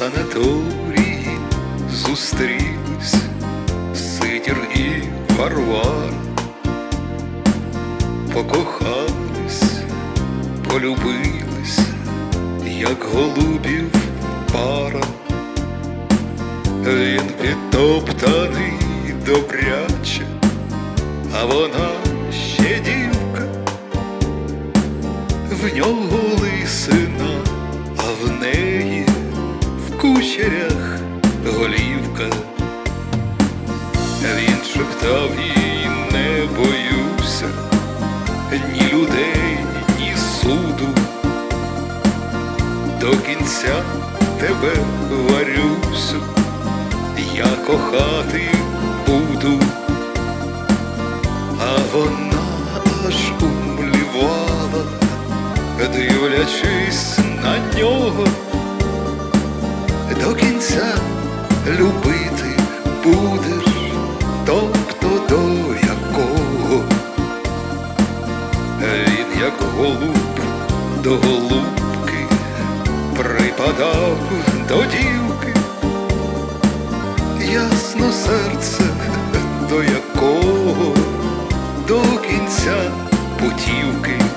санаторії зустрілись Сидір і Варвар, покохались, полюбились, як голубів пара, він підтоптаний добряче, а вона. До кінця тебе варюсю, я кохати буду, а вона аж умлівала, дивлячись на нього, до кінця любити будеш, тобто до якого. Він як голуб до голубки припадав до дівки, ясно серце, до якого до кінця путівки.